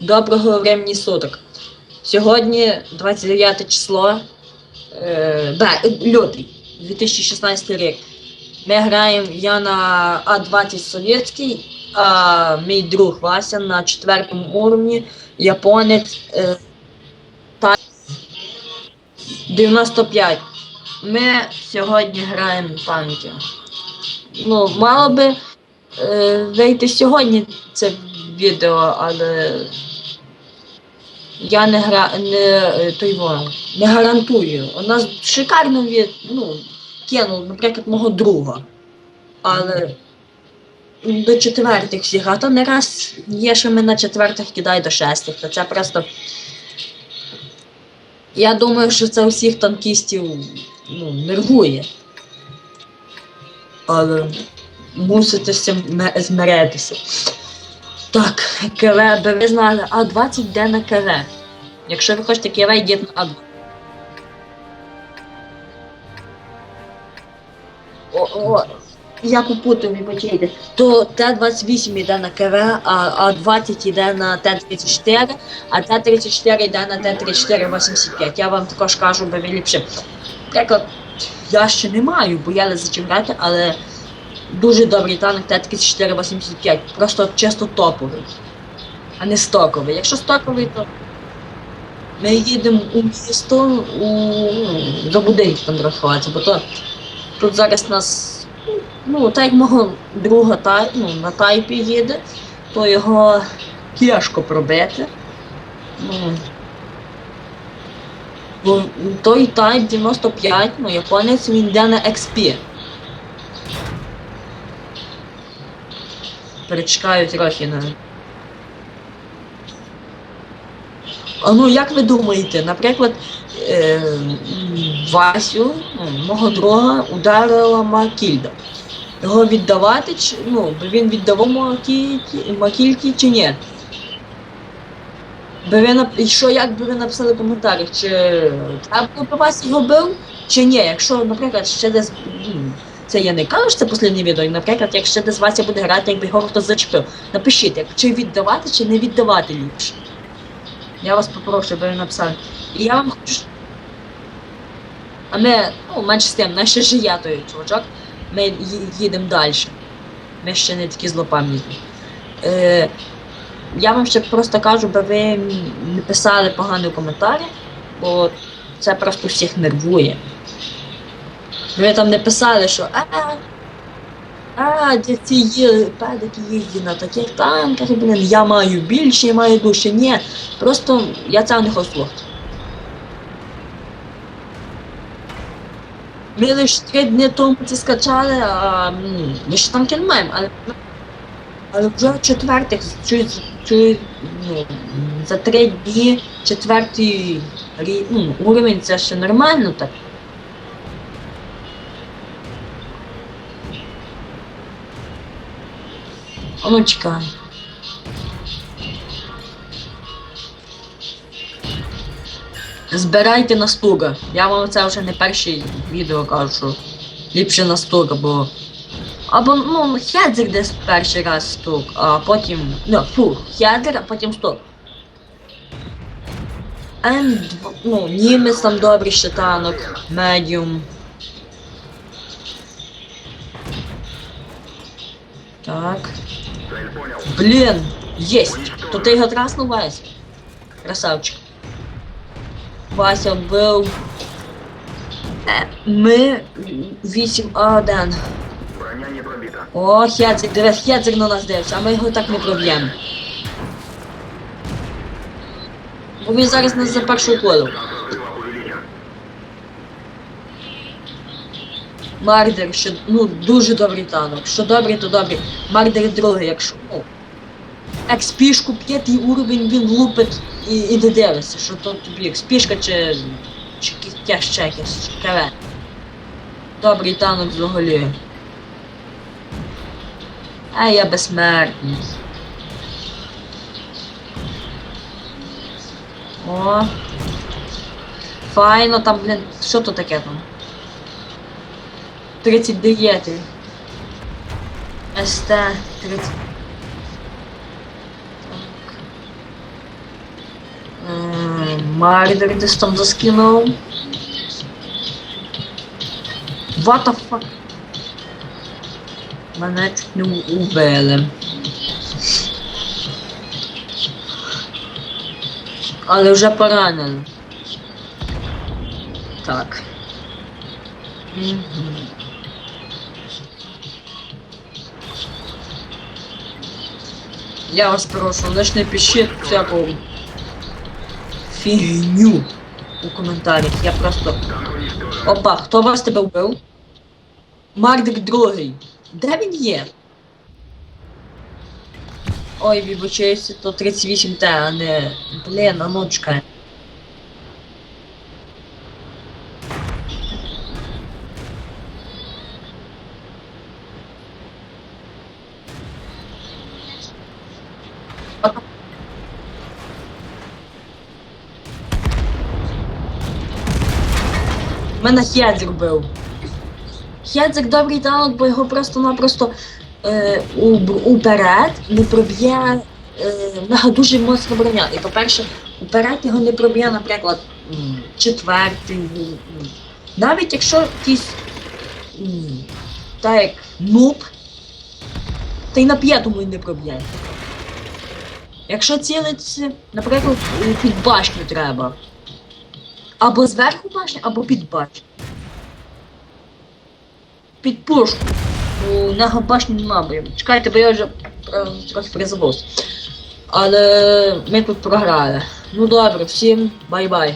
Доброго времени суток. Сьогодні 29 число е, бе- лютий 2016 рік. Ми граємо я на А20 совєтський, а мій друг Вася на четвертому уровні, японець е, та 95. Ми сьогодні граємо пам'яті. Ну, мало би е, вийти сьогодні це відео, але я не гра не е, той не гарантую. У нас шикарно від, ну, кинув, наприклад, мого друга. Але до четвертих всіх, а то не раз є, що ми на четвертих кидають до шестих, то це просто. Я думаю, що це усіх танкістів ну, нервує. Але мусите з цим змиритися. Так, КВ, би ви знали, А20 йде на КВ. Якщо ви хочете КВ, йдіть на А20. О, о, я попутав, вибачайте. То Т-28 йде на КВ, а А20 йде на Т-34, а Т-34 йде на Т-34-85. Я вам також кажу, би ви ліпше. Наприклад, я ще не маю, бо я не за чим грати, але дуже добрий танк Т-34-85. Просто чисто топовий, а не стоковий. Якщо стоковий, то ми їдемо у місто у, до будинків там рахуватися, бо то тут зараз нас, ну, так як мого друга тай, ну, на тайпі їде, то його тяжко пробити. Ну, бо той тайп 95, ну, японець він йде на XP. Перечекаю Рохина. А ну як ви думаєте, наприклад, е, Васю, ну, мого друга, ударила Макільда. Його віддавати, чи, ну, би він віддавав Макільки чи ні? Би ви нап- і що, як би ви написали в коментарях, чи треба було б Вася його бив, чи ні? Якщо, наприклад, ще десь. Це я не кажу, це останнє відео, наприклад, якщо десь Вася буде грати, якби його хтось зачепив. Напишіть, чи віддавати, чи не віддавати ліпше. Я вас попрошу, аби ви написали. І я вам хочу. А ми, ну, менше з тим, наше ж я той чувачок, ми їдемо далі. Ми ще не такі злопам'ятні. Е, я вам ще просто кажу, би ви не писали погані коментарі, бо це просто всіх нервує. Ви там не писали, що а, а, ці є, педики їздять на таких танках, блін, я маю більше, я маю дужче. Ні, просто я це не хочу. Ми лише три дні тому це скачали, а ми ще там кін маємо, але, але вже четвертих, чуть, чуть, ну, за три дні четвертий ну, уровень, це ще нормально так. А ну. Збирайте на стуга. Я вам це вже не перше відео кажу, ліпше на стуга, бо. Або ну хедзик десь перший раз стук, а потім. Ну, фу, хедзик, а потім стук. М2, ну, німець там добрий ще танок, медіум. Так. Блін, єсть! То ти його траснув, Вася? Красавчик. Вася. Е, Ми 8А1. Броня не пробита. О, Хедзик, дивись, Хедзик на нас дивиться, а ми його так не проб'ємо. Бо він зараз нас за першу колу. Мардер, що ну дуже добрий танок. Що добрий, то добрий. Мардер другий, якщо. Ну, експішку п'ятий уровень він лупить і, і не дивиться, що то тобі експішка чи. чи ще якесь, КВ. Добрий танок взагалі. А я безсмертний. О. Файно там, блін, що то таке там? 39. СТ 30. Так. Мардер десь там заскинув. What the fuck? Мене чуть не убили. Але вже поранений. Так. Мгм. Я вас прошу, лиш не пишіть всяку фігню у коментарях. Я просто. Опа, хто вас тебе вбив? Мардик другий. Де він є? Ой, вибачаюся, то 38Т, а не. Блін, а ну. Мене Хедзик бив. Хедзик добрий танк, бо його просто-напросто е, уперед не проб'є е, дуже моцна броня. І по-перше, уперед його не проб'є, наприклад, четвертий. Навіть якщо якийсь так як нуб, та й на п'ятому не проб'є. Якщо цілиться, наприклад, е, під башню треба. Або зверху башня, або під башню. Під пушку. Нього башні нема, чекайте, бо я вже е, призабувся. Але ми тут програли. Ну добре, всім бай-бай.